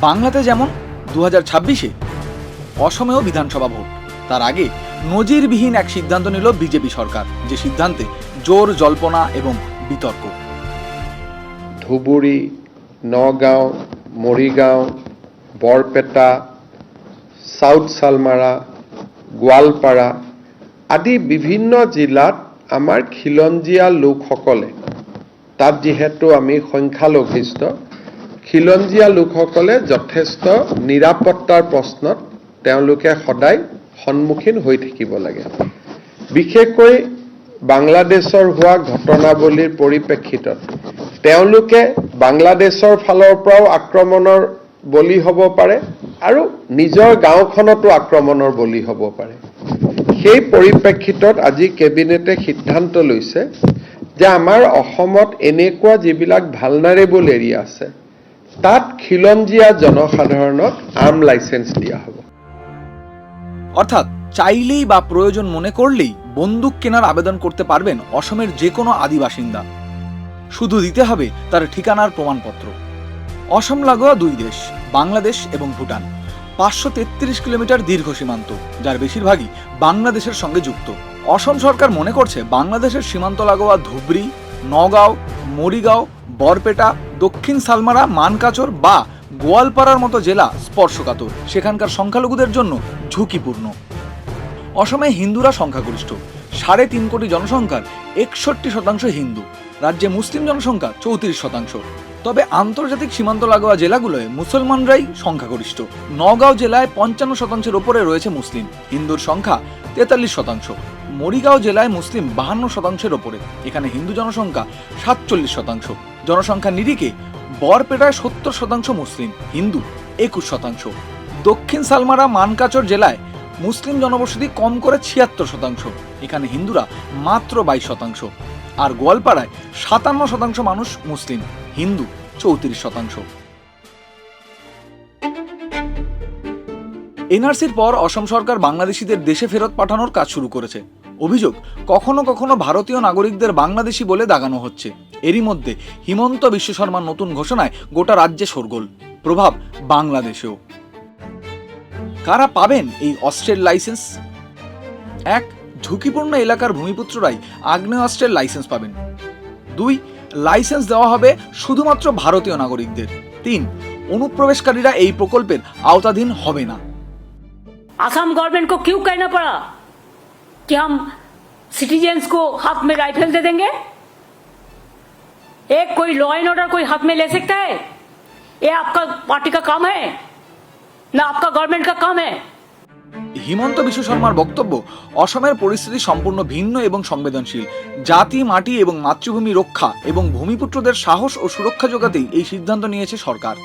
বাংলাতে যেমন দু হাজার ছাব্বিশে অসমেও বিধানসভা ভোট তার আগে নজিরবিহীন এক সিদ্ধান্ত নিল বিজেপি সরকার যে সিদ্ধান্তে জোর জল্পনা এবং বিতর্ক। ধুবুৰী নগাঁও মৰিগাঁও বৰপেটা চাউথ চালমাৰা গোৱালপাৰা আদি বিভিন্ন জিলাত আমাৰ খিলঞ্জীয়া লোকসকলে তাত যিহেতু আমি সংখ্যালঘিষ্ঠ খিলঞ্জীয়া লোকসকলে যথেষ্ট নিৰাপত্তাৰ প্ৰশ্নত তেওঁলোকে সদায় সন্মুখীন হৈ থাকিব লাগে। বিশেষকৈ বাংলাদেশৰ হোৱা ঘটনাৱলীৰ পৰিপ্ৰেক্ষিতত তেওঁলোকে বাংলাদেশৰ ফালৰ পৰাও আক্ৰমণৰ বলি হ'ব পাৰে আৰু নিজৰ গাঁওখনতো আক্ৰমণৰ বলি হ'ব পাৰে। সেই পৰিপ্ৰেক্ষিতত আজি কেবিনেটে সিদ্ধান্ত লৈছে যে আমাৰ অসমত এনেকুৱা যিবিলাক ভালনাৰেবল এৰিয়া আছে তাত খিলঞ্জীয়া জনসাধাৰণক আৰ্ম লাইচেন্স দিয়া হ'ব। অর্থাৎ চাইলেই বা প্রয়োজন মনে করলেই বন্দুক কেনার আবেদন করতে পারবেন অসমের যে কোনো আদিবাসিন্দা শুধু দিতে হবে তার ঠিকানার প্রমাণপত্র। অসম লাগোয়া দুই দেশ, বাংলাদেশ এবং ভুটান। পাঁচশো তেত্রিশ কিলোমিটার দীর্ঘ সীমান্ত, যার বেশিরভাগই বাংলাদেশের সঙ্গে যুক্ত। অসম সরকার মনে করছে বাংলাদেশের সীমান্ত লাগোয়া ধুবড়ি, নগাঁও, মরিগাঁও, বরপেটা দক্ষিণ সালমারা, মানকাচর বা গোয়ালপাড়ার মতো জেলা স্পর্শকাতর। সেখানকার সংখ্যালঘুদের জন্য ঝুঁকিপূর্ণ। অসমে হিন্দুরা সংখ্যাগরিষ্ঠ। সাড়ে তিন কোটি জনসংখ্যার একষট্টি শতাংশ হিন্দু। রাজ্যে মুসলিম জনসংখ্যা চৌত্রিশ শতাংশ। তবে আন্তর্জাতিক সীমান্ত লাগোয়া জেলাগুলোয় মুসলমানরাই সংখ্যাগরিষ্ঠ। নগাঁও জেলায় পঞ্চান্ন শতাংশের ওপরে রয়েছে মুসলিম। হিন্দুর সংখ্যা তেতাল্লিশ শতাংশ। মরিগাঁও জেলায় মুসলিম বাহান্ন শতাংশের ওপরে। এখানে হিন্দু জনসংখ্যা সাতচল্লিশ শতাংশ। জনসংখ্যা নিরিখে বরপেটায় সত্তর শতাংশ মুসলিম, হিন্দু একুশ শতাংশ। দক্ষিণ সালমারা মানকাচর জেলায় মুসলিম জনবসতি কম করে ছিয়াত্তর শতাংশ, এখানে হিন্দুরা মাত্র বাইশ শতাংশ। আর গোয়ালপাড়ায় সাতান্ন শতাংশ মানুষ মুসলিম, হিন্দু চৌত্রিশ শতাংশ। এনআরসির পর অসম সরকার বাংলাদেশিদের দেশে ফেরত পাঠানোর কাজ শুরু করেছে। অভিযোগ, কখনো কখনো ভারতীয় নাগরিকদের বাংলাদেশি বলে দাগানো হচ্ছে। এরই মধ্যে হিমন্ত বিশ্ব শর্মার নতুন ঘোষণায় গোটা রাজ্যে শোরগোল প্রভাব বাংলাদেশেও কারা পাবেন এই অস্ত্রের লাইসেন্স এক ঝুঁকিপূর্ণ এলাকার ভূমিপুত্ররাই আগ্নেয়াস্ত্রের লাইসেন্স পাবেন দুই লাইসেন্স দেওয়া হবে শুধুমাত্র ভারতীয় নাগরিকদের তিন অনুপ্রবেশকারীরা এই প্রকল্পের আওতাধীন হবে না असम गवर्नमेंट को क्यों कहना पड़ा कि हम सिटीजन्स को हाथ में राइफल दे देंगे एक कोई लॉ एंड ऑर्डर कोई हाथ में ले सकता है ये आपका पार्टी का काम है ना आपका गवर्नमेंट का काम है হিমন্ত বিশ্ব শর্মার বক্তব্য অসমের পরিস্থিতি সম্পূর্ণ ভিন্ন এবং সংবেদনশীল জাতি মাটি এবং মাতৃভূমি রক্ষা এবং ভূমিপুত্রদের সাহস ও সুরক্ষা যোগাতেই এই সিদ্ধান্ত নিয়েছে সরকার